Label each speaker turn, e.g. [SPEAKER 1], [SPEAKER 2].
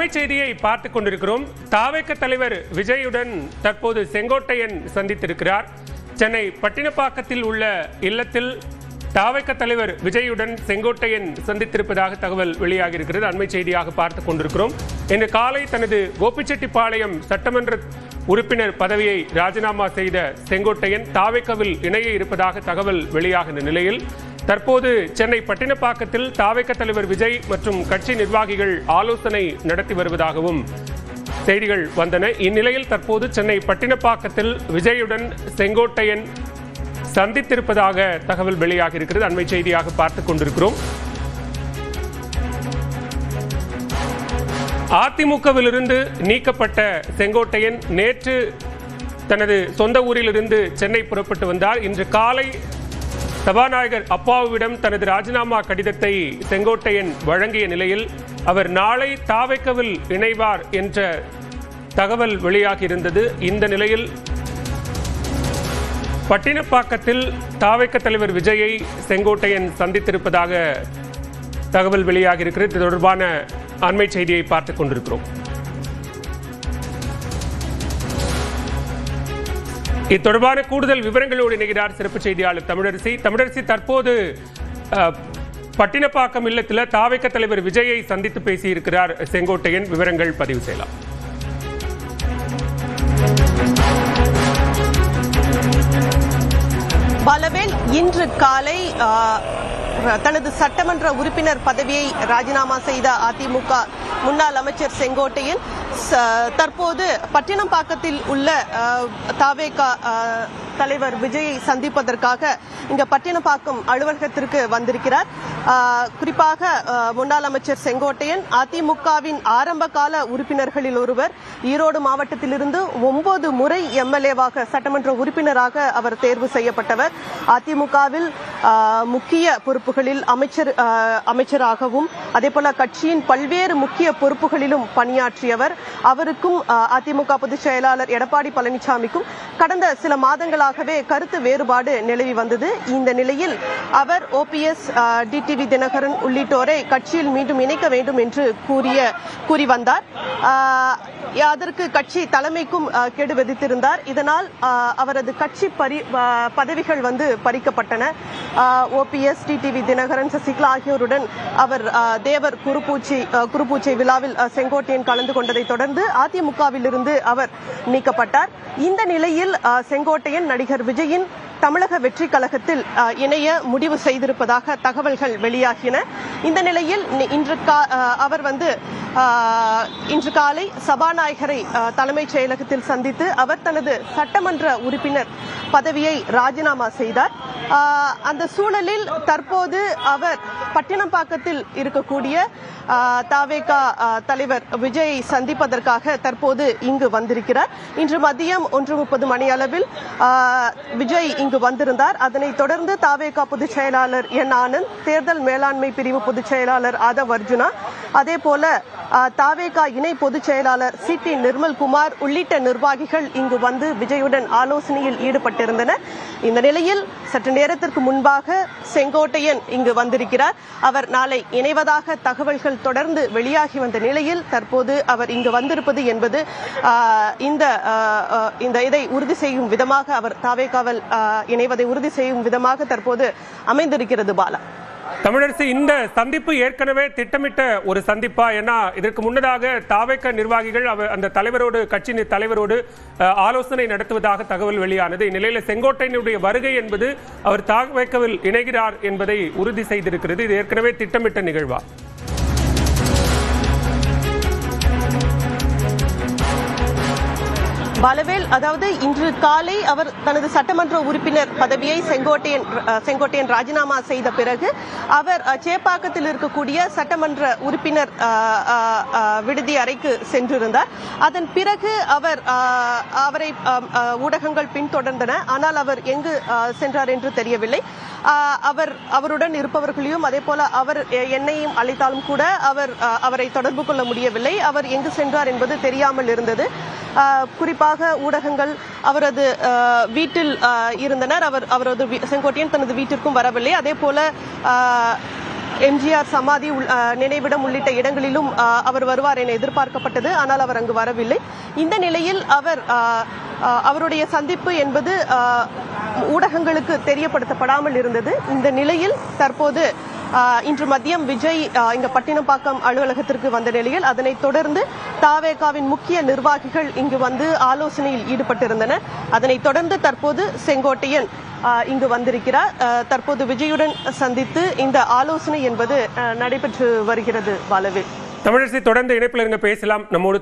[SPEAKER 1] அண்மை செய்தியை பார்த்துக் கொண்டிருக்கிறோம். தாவேக்க தலைவர் விஜயுடன் தற்போது செங்கோட்டையன் சந்தித்திருக்கிறார். சென்னை பட்டினப்பாக்கத்தில் உள்ள இல்லத்தில் தாவேக்க தலைவர் விஜயுடன் செங்கோட்டையன் சந்தித்திருப்பதாக தகவல் வெளியாகியிருக்கிறது. அண்மை செய்தியாக பார்த்துக் கொண்டிருக்கிறோம். இன்று காலை தனது கோபிச்செட்டிப்பாளையம் சட்டமன்ற உறுப்பினர் பதவியை ராஜினாமா செய்த செங்கோட்டையன் தாவேக்கவில் இணைய இருப்பதாக தகவல் வெளியாகின்ற நிலையில் தற்போது சென்னை பட்டினப்பாக்கத்தில் தாவேக்க தலைவர் விஜய் மற்றும் கட்சி நிர்வாகிகள் ஆலோசனை நடத்தி வருவதாகவும் செய்திகள் வந்தன. இந்நிலையில் தற்போது சென்னை பட்டினப்பாக்கத்தில் விஜயுடன் செங்கோட்டையன் சந்தித்திருப்பதாக தகவல் வெளியாகி இருக்கிறது அண்மை செய்தியாக பார்த்துக் கொண்டிருக்கிறோம். அதிமுகவிலிருந்து நீக்கப்பட்ட செங்கோட்டையன் நேற்று தனது சொந்த ஊரிலிருந்து சென்னை புறப்பட்டு வந்தார். இன்று காலை சபாநாயகர் அப்பாவுவிடம் தனது ராஜினாமா கடிதத்தை செங்கோட்டையன் வழங்கிய நிலையில் அவர் நாளை தாவைக்கவில் இணைவார் என்ற தகவல் வெளியாகியிருந்தது. இந்த நிலையில் பட்டினப்பாக்கத்தில் தாவைக்க தலைவர் விஜயை செங்கோட்டையன் சந்தித்திருப்பதாக தகவல் வெளியாகியிருக்கிறது. இது தொடர்பான அண்மை செய்தியை பார்த்துக் கொண்டிருக்கிறோம். இது கூடுதல் விவரங்களோடு இணைகிறார் சிறப்பு செய்தியாளர் தமிழரசி. தமிழரசி தற்போது பட்டினப்பாக்கம் இல்லத்தில் தாவைக்க தலைவர் விஜயை சந்தித்து பேசியிருக்கிறார். செங்கோட்டையன் விவரங்கள் பதிவு செய்யலாம்.
[SPEAKER 2] பலவேல் இன்று காலை தனது சட்டமன்ற உறுப்பினர் பதவியை ராஜினாமா செய்த அதிமுக முன்னாள் அமைச்சர் செங்கோட்டையன் தற்போது பட்டினம்பாக்கத்தில் உள்ள தாவேகா தலைவர் விஜயை சந்திப்பதற்காக இங்க பட்டினப்பாக்கம் அலுவலகத்திற்கு வந்திருக்கிறார். குறிப்பாக முன்னாள் அமைச்சர் செங்கோட்டையன் அதிமுகவின் ஆரம்ப கால உறுப்பினர்களில் ஒருவர் ஈரோடு மாவட்டத்திலிருந்து ஒன்பது முறை எம்எல்ஏவாக சட்டமன்ற உறுப்பினராக அவர் தேர்வு செய்யப்பட்டவர். அதிமுகவில் முக்கிய பொறுப்புகளில் அமைச்சர் அமைச்சராகவும் அதேபோல கட்சியின் பல்வேறு முக்கிய பொறுப்புகளிலும் பணியாற்றியவர். அவருக்கும் அதிமுக பொதுச் செயலாளர் எடப்பாடி பழனிசாமிக்கும் கடந்த சில மாதங்களாகவே கருத்து வேறுபாடு நிலவி வந்தது. இந்த நிலையில் அவர் ஓபிஎஸ் டிடிவி தினகரன் உள்ளிட்டோரை கட்சியில் மீண்டும் இணைக்க வேண்டும் என்று கூறிய கூறி வந்தார். அதற்கு கட்சி தலைமைக்கும் கெடு விதித்திருந்தார். இதனால் அவரது கட்சி பரி பதவிகள் வந்து பறிக்கப்பட்டன. ஓபிஎஸ் டிடிவி தினகரன் சசிகலா ஆகியோருடன் அவர் தேவர் குருபூச்சி குருபூச்சை விழாவில் செங்கோட்டையன் கலந்து கொண்டதை தொடர்ந்து அதிமுகவிலிருந்து அவர் நீக்கப்பட்டார். இந்த நிலையில் செங்கோட்டையன் நடிகர் விஜயின் தமிழக வெற்றி கழகத்தில் இணைய முடிவு செய்திருப்பதாக தகவல்கள் வெளியாகின. இந்த நிலையில் இன்று கா- அவர் வந்து இன்று காலை சபாநாயகரை தலைமைச் செயலகத்தில் சந்தித்து அவர் தனது சட்டமன்ற உறுப்பினர் பதவியை ராஜினாமா செய்தார். அந்த சூழலில் தற்போது அவர் பட்டினம்பாக்கத்தில் இருக்கக்கூடிய தாவேகா தலைவர் விஜயை சந்திப்பதற்காக தற்போது இங்கு வந்திருக்கிறார். இன்று மதியம் ஒன்று முப்பது மணி அளவில் விஜய் இங்கு வந்திருந்தார். அதனைத் தொடர்ந்து தாவேகா பொதுச் செயலாளர் என் ஆனந்த் தேர்தல் மேலாண்மை பிரிவு பொதுச் செயலாளர் ஆதவ் அர்ஜுனா அதே போல தாவேகா இணை பொதுச் செயலாளர் சி டி நிர்மல்குமார் உள்ளிட்ட நிர்வாகிகள் இங்கு வந்து விஜயுடன் ஆலோசனையில் ஈடுபட்டிருந்தனர். இந்த நிலையில் சற்று நேரத்திற்கு முன்பாக செங்கோட்டையன் இங்கு வந்திருக்கிறார். அவர் நாளை இணைவதாக தகவல்கள் தொடர்ந்து வெளியாகி வந்த நிலையில் தற்போது அவர் இங்கு வந்திருப்பது என்பது இந்த இந்த இதை உறுதி செய்யும் விதமாக அவர் தாவேகாவல் இணைவதை உறுதி செய்யும் விதமாக தற்போது அமைந்திருக்கிறது பாலா.
[SPEAKER 1] தமிழரசு இந்த சந்திப்பு ஏற்கனவே திட்டமிட்ட ஒரு சந்திப்பா? ஏன்னா இதற்கு முன்னதாக தாவைக்க நிர்வாகிகள் அவர் அந்த தலைவரோடு கட்சி தலைவரோடு ஆலோசனை நடத்துவதாக தகவல் வெளியானது. இந்நிலையில் செங்கோட்டையனுடைய வருகை என்பது அவர் தாவைக்கவில் இணைகிறார் என்பதை உறுதி செய்திருக்கிறது. இது ஏற்கனவே திட்டமிட்ட நிகழ்வா?
[SPEAKER 2] பலவேல் அதாவது இன்று காலை அவர் தனது சட்டமன்ற உறுப்பினர் பதவியை செங்கோட்டையன் செங்கோட்டையன் ராஜினாமா செய்த பிறகு அவர் சேப்பாக்கத்தில் இருக்கக்கூடிய சட்டமன்ற உறுப்பினர் விடுதி அறைக்கு சென்றிருந்தார். அதன் பிறகு அவர் அவரை ஊடகங்கள் பின்தொடர்ந்தன. ஆனால் அவர் எங்கு சென்றார் என்று தெரியவில்லை. அவர் அவருடன் இருப்பவர்களையும் அதே போல அவர் என்னையும் அழைத்தாலும் கூட அவர் அவரை தொடர்பு கொள்ள முடியவில்லை. அவர் எங்கு சென்றார் என்பது தெரியாமல் இருந்தது. குறிப்பாக ஊடகங்கள் அவரது வீட்டில் இருந்தனர். அவர் அவரது செங்கோட்டையன் தனது வீட்டிற்கும் வரவில்லை. அதே போல எம்ஜிஆர் சமாதி உள்- நினைவிடம் உள்ளிட்ட இடங்களிலும் அவர் வருவார் என எதிர்பார்க்கப்பட்டது. ஆனால் அவர் அங்கு வரவில்லை. இந்த நிலையில் அவர் அவருடைய சந்திப்பு என்பது ஊடகங்களுக்கு தெரியப்படுத்தப்படாமல் இருந்தது. இந்த நிலையில் தற்போது இன்று மதியம் விஜய் இங்க பட்டினப்பாக்கம் அலுவலகத்திற்கு வந்த நிலையில் அதனைத் தொடர்ந்து தாவேகாவின் முக்கிய நிர்வாகிகள் இங்கு வந்து ஆலோசனையில் ஈடுபட்டிருந்தனர். அதனைத் தொடர்ந்து தற்போது செங்கோட்டையன் இங்கு வந்திருக்கிறார். தற்போது விஜயுடன் சந்தித்து இந்த ஆலோசனை என்பது நடைபெற்று வருகிறது பாலவேல்
[SPEAKER 1] தமிழரசி தொடர்ந்து இணைப்பில் இருங்க பேசலாம். நம்மோடு